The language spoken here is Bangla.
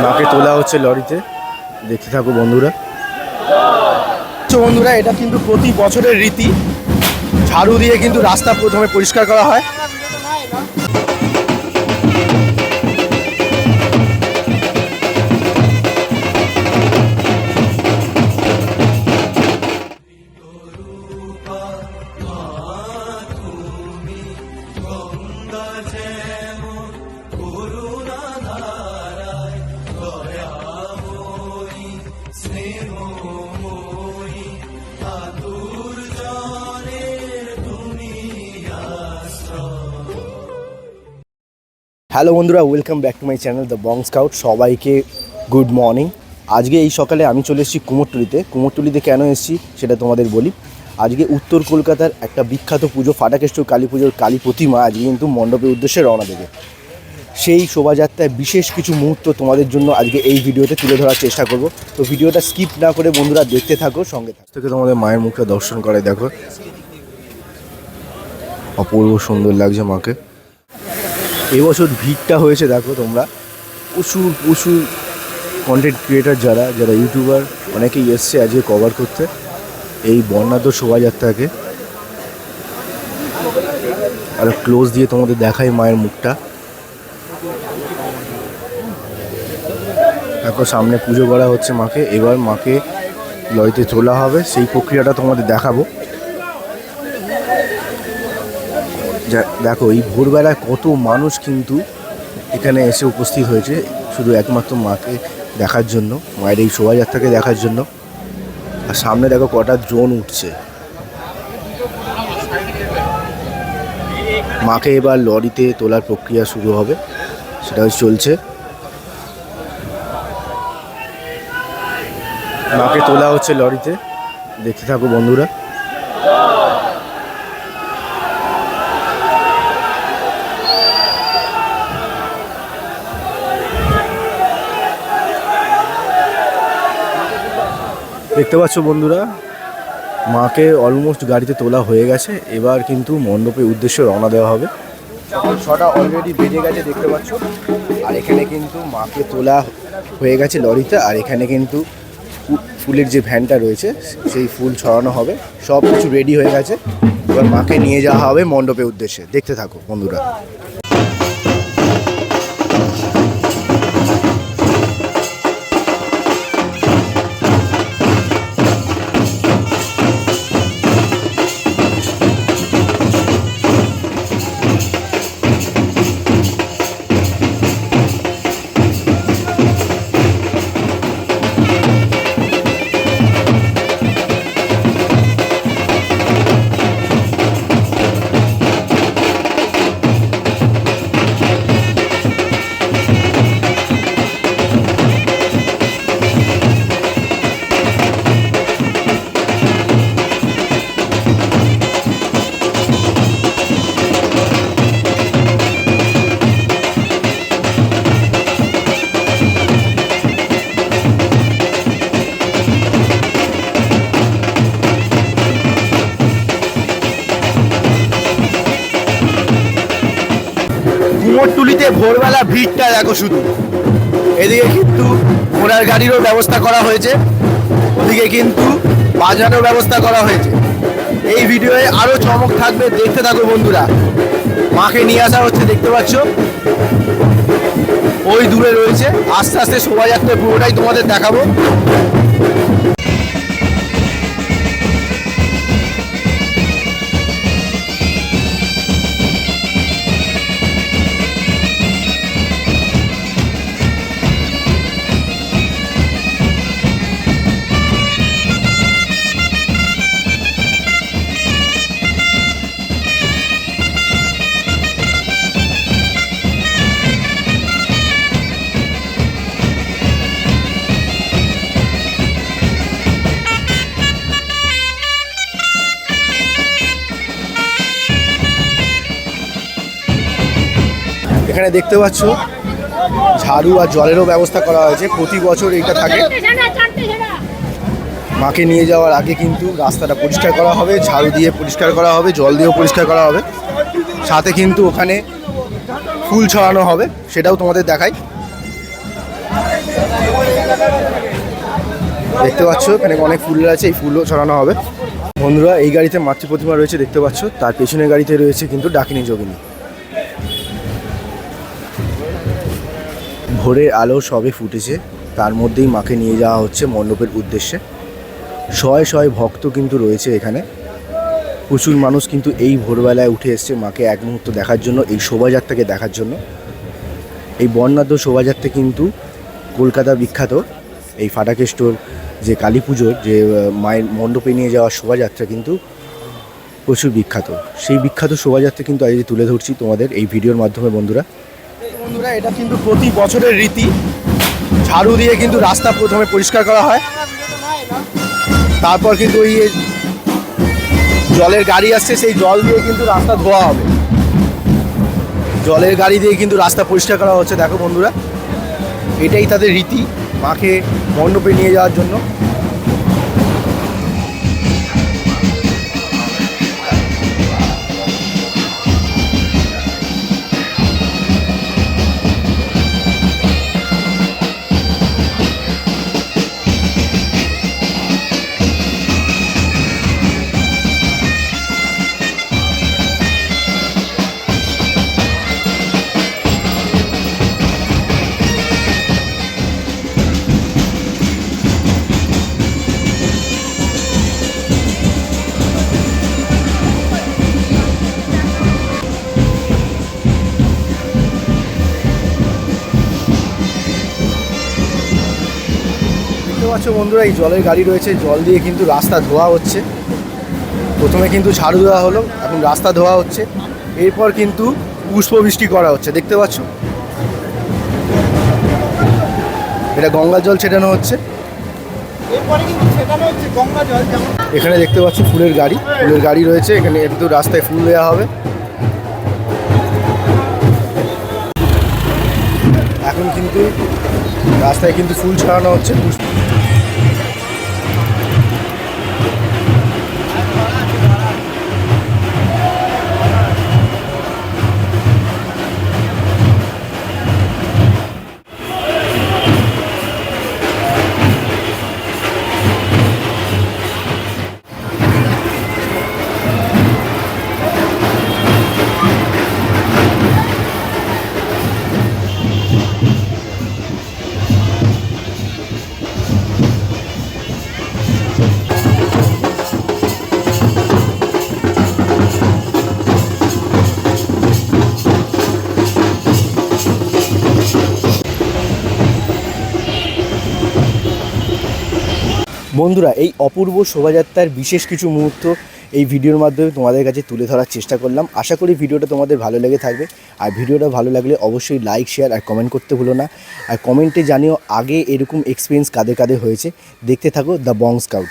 মাকে তোলা হচ্ছে লরিতে। দেখতে থাকো বন্ধুরা। বন্ধুরা, এটা কিন্তু প্রতি বছরের রীতি। ঝাড়ু দিয়ে কিন্তু রাস্তা প্রথমে পরিষ্কার করা হয়। হ্যালো বন্ধুরা welcome back to my channel the Bong scout সবাইকে গুড মর্নিং আজকে এই সকালে আমি চলে এসেছি কুমোরটুলিতে। কুমোরটুলিতে কেন এসেছি সেটা তোমাদের বলি। আজকে উত্তর কলকাতার একটা বিখ্যাত পুজো, ফাটাকেশ্বর কালী পুজোর কালী প্রতিমা আজকে কিন্তু মণ্ডপের উদ্দেশ্যে রওনা দেবে। সেই শোভাযাত্রায় বিশেষ কিছু মুহূর্ত তোমাদের জন্য আজকে এই ভিডিওতে তুলে ধরার চেষ্টা করব। তো ভিডিওটা স্কিপ না করে বন্ধুরা দেখতে থাকো, সঙ্গে থাকো। থেকে তোমাদের মায়ের মুখে দর্শন করে দেখো। অপূর্ব সুন্দর লাগছে মাকে। এবছর ভিড়টা হয়েছে, দেখো তোমরা। প্রচুর প্রচুর কন্টেন্ট ক্রিয়েটার যারা যারা ইউটিউবার অনেকেই এসছে আজকে কভার করতে। এই বর্ণাঢ্য শোভাযাত্রাকে। আর ক্লোজ দিয়ে তোমাদের দেখাই মায়ের মুখটা। দেখো, সামনে পুজো করা হচ্ছে মাকে। এবার মাকে লরিতে তোলা হবে। সেই প্রক্রিয়াটা তোমাদের দেখাবো যা- দেখো, এই ভোরবেলায় কত মানুষ কিন্তু এখানে এসে উপস্থিত হয়েছে শুধু একমাত্র মাকে দেখার জন্য, মায়ের এই শোভাযাত্রাকে দেখার জন্য। আর সামনে দেখো কটা ড্রোন উঠছে। মাকে এবার লরিতে তোলার প্রক্রিয়া শুরু হবে, সেটা চলছে। মাকে তোলা হচ্ছে লরিতে। দেখতে থাকো বন্ধুরা। দেখতে পাচ্ছ বন্ধুরা, মাকে অলমোস্ট গাড়িতে তোলা হয়ে গেছে, এবার কিন্তু মণ্ডপের উদ্দেশ্যে রওনা দেওয়া হবে। সকাল ছটা অলরেডি বেজে গেছে, দেখতে পাচ্ছ। আর এখানে কিন্তু মাকে তোলা হয়ে গেছে লরিতে, আর এখানে কিন্তু ফুলের যে ভ্যানটা রয়েছে, সেই ফুল ছড়ানো হবে সব কিছু রেডি হয়ে গেছে। এবার মাকে নিয়ে যাওয়া হবে মণ্ডপের উদ্দেশ্যে। দেখতে থাকো বন্ধুরা। কুমোরটুলিতে ভোরবেলা ভিড়টা দেখো শুধু। এদিকে কিন্তু ঘোড়ার গাড়িরও ব্যবস্থা করা হয়েছে। ওদিকে কিন্তু বাজানোর ব্যবস্থা করা হয়েছে। এই ভিডিওয়ে আরও চমক থাকবে, দেখতে থাকো বন্ধুরা। মাকে নিয়ে আসা হচ্ছে, দেখতে পাচ্ছ? ওই দূরে রয়েছে। আস্তে আস্তে শোভাযাত্রা পুরোটাই তোমাদের দেখাবো। এখানে দেখতে পাচ্ছ ঝাড়ু আর জলেরও ব্যবস্থা করা হয়েছে। প্রতি বছর এইটা থাকে। মাকে নিয়ে যাওয়ার আগে কিন্তু রাস্তাটা পরিষ্কার করা হবে ঝাড়ু দিয়ে পরিষ্কার করা হবে জল দিয়েও পরিষ্কার করা হবে। সাথে কিন্তু ওখানে ফুল ছড়ানো হবে সেটাও তোমাদের দেখাই। দেখতে পাচ্ছ এখানে অনেক ফুল আছে এই ফুলও ছড়ানো হবে। বন্ধুরা এই গাড়িতে মাতৃ প্রতিমা রয়েছে দেখতে পাচ্ছ। তার পেছনের গাড়িতে রয়েছে কিন্তু ডাকিনী যোগিনী। ভোরের আলো সবে ফুটেছে। তার মধ্যেই মাকে নিয়ে যাওয়া হচ্ছে মণ্ডপের উদ্দেশ্যে। শয়ে শয়ে ভক্ত কিন্তু রয়েছে এখানে। প্রচুর মানুষ কিন্তু এই ভোরবেলায় উঠে এসছে মাকে এক মুহূর্ত দেখার জন্য, এই শোভাযাত্রাকে দেখার জন্য। এই বর্ণাঢ্য শোভাযাত্রা কিন্তু কলকাতা বিখ্যাত। এই ফাটাকে স্টোর যে কালী পুজোর যে মায়ের মণ্ডপে নিয়ে যাওয়া শোভাযাত্রা কিন্তু প্রচুর বিখ্যাত। সেই বিখ্যাত শোভাযাত্রা কিন্তু আজ তুলে ধরছি তোমাদের এই ভিডিওর মাধ্যমে বন্ধুরা। বন্ধুরা, এটা কিন্তু প্রতি বছরের রীতি। ঝাড়ু দিয়ে কিন্তু রাস্তা প্রথমে পরিষ্কার করা হয়। তারপর কিন্তু ওই জলের গাড়ি আসছে, সেই জল দিয়ে কিন্তু রাস্তা ধোয়া হবে। জলের গাড়ি দিয়ে কিন্তু রাস্তা পরিষ্কার করা হচ্ছে, দেখো বন্ধুরা। এটাই তাদের রীতি, মাকে মণ্ডপে নিয়ে যাওয়ার জন্য। পাচ্ছ বন্ধুরা এই জলের গাড়ি রয়েছে। জল দিয়ে কিন্তু রাস্তা ধোয়া হচ্ছে। প্রথমে কিন্তু ঝাড়ু দেওয়া হলো এখন রাস্তা ধোয়া হচ্ছে। এরপর কিন্তু পুষ্পবৃষ্টি করা হচ্ছে দেখতে পাচ্ছ? এটা গঙ্গার জল ছেটানো হচ্ছে। এখানে দেখতে পাচ্ছ ফুলের গাড়ি। ফুলের গাড়ি রয়েছে এখানে কিন্তু রাস্তায় ফুল দেওয়া হবে। এখন কিন্তু রাস্তায় কিন্তু ফুল ছড়ানো হচ্ছে। বন্ধুরা, এই অপূর্ব শোভাযাত্রার বিশেষ কিছু মুহূর্ত এই ভিডিওর মাধ্যমে তোমাদের কাছে তুলে ধরার চেষ্টা করলাম। আশা করি ভিডিওটা তোমাদের ভালো লেগে থাকবে। আর ভিডিওটা ভালো লাগলে অবশ্যই লাইক শেয়ার আর কমেন্ট করতে ভুলো না। আর কমেন্টে জানিও আগে এরকম এক্সপিরিয়েন্স কাদের কাদের হয়েছে। দেখতে থাকো দ্য বং স্কাউট